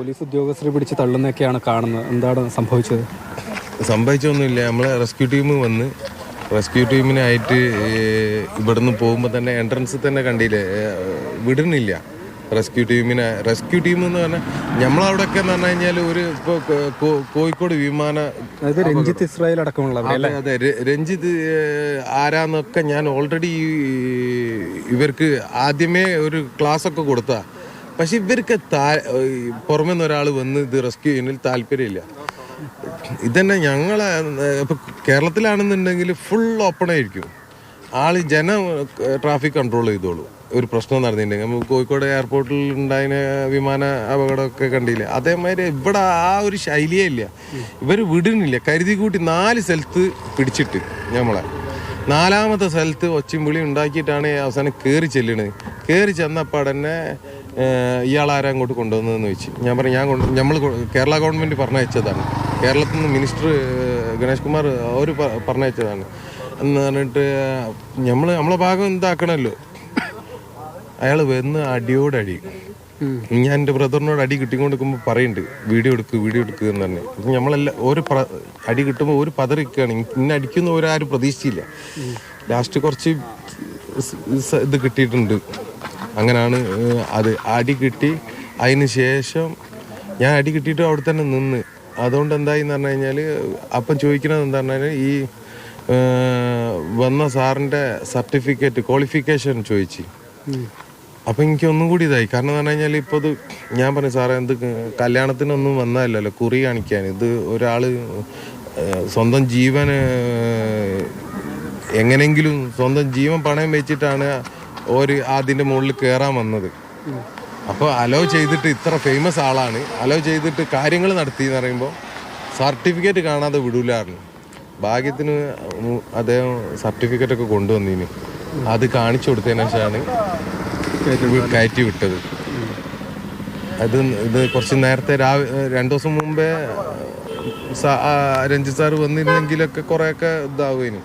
Police ഉദ്യോഗസ്ഥരെ പിടിച്ച് തള്ളുന്നൊക്കെയാണ് കാണുന്നത്. എന്താണ് സംഭവിച്ചത്? സംഭവിച്ചൊന്നുമില്ല. നമ്മളെ റെസ്ക്യൂ ടീം വന്ന് റെസ്ക്യൂ ടീമിനായിട്ട് ഇവിടുന്ന് പോകുമ്പോൾ തന്നെ എൻട്രൻസ് തന്നെ കണ്ടില്ലേ? വിടുന്നില്ല. റെസ്ക്യൂ ടീമിനെ റെസ്ക്യൂ ടീം എന്ന് പറഞ്ഞാൽ നമ്മളവിടെയൊക്കെ എന്ന് പറഞ്ഞു കഴിഞ്ഞാൽ ഒരു ഇപ്പോൾ കോഴിക്കോട് വിമാന രഞ്ജിത്ത് ഇസ്രായേൽ അടക്കമുള്ള അതെ അതെ. രഞ്ജിത്ത് ആരാന്നൊക്കെ ഞാൻ ഓൾറെഡി ഇവർക്ക് ആദ്യമേ ഒരു ക്ലാസ് ഒക്കെ കൊടുത്ത. പക്ഷെ ഇവർക്ക് താ- പുറമെ ഒരാൾ വന്ന് ഇത് റെസ്ക്യൂ ചെയ്യുന്നതിൽ താല്പര്യമില്ല. ഇതന്നെ ഞങ്ങളെ ഇപ്പൊ കേരളത്തിലാണെന്നുണ്ടെങ്കിൽ ഫുൾ ഓപ്പൺ ആയിരിക്കും. ആൾ ജന ട്രാഫിക് കൺട്രോൾ ചെയ്തോളൂ. ഒരു പ്രശ്നം നടന്നിട്ടുണ്ടെങ്കിൽ. നമുക്ക് കോഴിക്കോട് എയർപോർട്ടിൽ ഉണ്ടായ വിമാന അപകടമൊക്കെ കണ്ടില്ല? അതേമാതിരി ഇവിടെ ആ ഒരു ശൈലിയേ ഇല്ല. ഇവർ വിടുന്നില്ല. കരുതി കൂട്ടി നാല് സ്ഥലത്ത് പിടിച്ചിട്ട് നമ്മളെ നാലാമത്തെ സ്ഥലത്ത് ഒച്ചിമ്പുളി ഉണ്ടാക്കിയിട്ടാണ് അവസാനം കയറി ചെല്ലണത് കയറി ചെന്നപ്പോൾ തന്നെ ഇയാളാരാ അങ്ങോട്ട് കൊണ്ടുവന്നതെന്ന് വെച്ച് ഞാൻ പറഞ്ഞു ഞാൻ നമ്മൾ കേരള ഗവൺമെന്റ് പറഞ്ഞയച്ചതാണ്. കേരളത്തിൽ നിന്ന് മിനിസ്റ്റർ ഗണേഷ് കുമാർ അവർ പറഞ്ഞയച്ചതാണ്. എന്ന് പറഞ്ഞിട്ട് നമ്മൾ നമ്മളെ ഭാഗം എന്താക്കണമല്ലോ അയാൾ വന്ന് അടിയോടടി. ഞാൻ എന്റെ ബ്രദറിനോട് അടി കിട്ടിക്കൊണ്ടിരിക്കുമ്പോൾ പറയുന്നുണ്ട് വീഡിയോ എടുക്ക് വീഡിയോ എടുക്കുക എന്ന് തന്നെ അപ്പം നമ്മളെല്ലാം ഒരു അടി കിട്ടുമ്പോൾ ഒരു പതറിക്കുകയാണ് ഇന്നെ അടിക്കുന്ന ഒരാരും പ്രതീക്ഷിച്ചില്ല. ലാസ്റ്റ് കുറച്ച് ഇത് കിട്ടിയിട്ടുണ്ട്. അങ്ങനെയാണ് അത് അടി കിട്ടി. അതിന് ശേഷം ഞാൻ അടി കിട്ടിയിട്ട് അവിടെ തന്നെ നിന്ന്. അതുകൊണ്ട് എന്തായി എന്ന് പറഞ്ഞു കഴിഞ്ഞാൽ അപ്പം ചോദിക്കുന്നത് എന്താ പറഞ്ഞാൽ ഈ വന്ന സാറിന്റെ സർട്ടിഫിക്കറ്റ് ക്വാളിഫിക്കേഷൻ ചോദിച്ചു. അപ്പൊ എനിക്ക് ഒന്നും കൂടി ഇതായി. കാരണം എന്ന് പറഞ്ഞു കഴിഞ്ഞാൽ ഇപ്പൊ ഇത് ഞാൻ പറഞ്ഞു സാറേ എന്ത് കല്യാണത്തിനൊന്നും വന്നതല്ലല്ലോ കുറി കാണിക്കാൻ. ഇത് ഒരാൾ സ്വന്തം ജീവൻ എങ്ങനെയെങ്കിലും സ്വന്തം ജീവൻ പണയം വെച്ചിട്ടാണ് ഒരു അതിന്റെ മുകളിൽ കയറാൻ വന്നത്. അപ്പോൾ അലോ ചെയ്തിട്ട് ഇത്ര ഫേമസ് ആളാണ്. അലോ ചെയ്തിട്ട് കാര്യങ്ങൾ നടത്തി എന്ന് പറയുമ്പോൾ സർട്ടിഫിക്കറ്റ് കാണാതെ വിടൂലായിരുന്നു ഭാഗ്യത്തിന് അദ്ദേഹം സർട്ടിഫിക്കറ്റ് ഒക്കെ കൊണ്ടുവന്നീന്. അത് കാണിച്ചു കൊടുത്തതിനു ശേഷമാണ് കയറ്റി വിട്ടത്. അത് ഇത് കുറച്ച് നേരത്തെ രാവിലെ രണ്ടു ദിവസം മുമ്പേ രഞ്ജിത്ത് സാറ് വന്നിരുന്നെങ്കിലൊക്കെ കുറേയൊക്കെ ഇതാവുമായിരുന്നു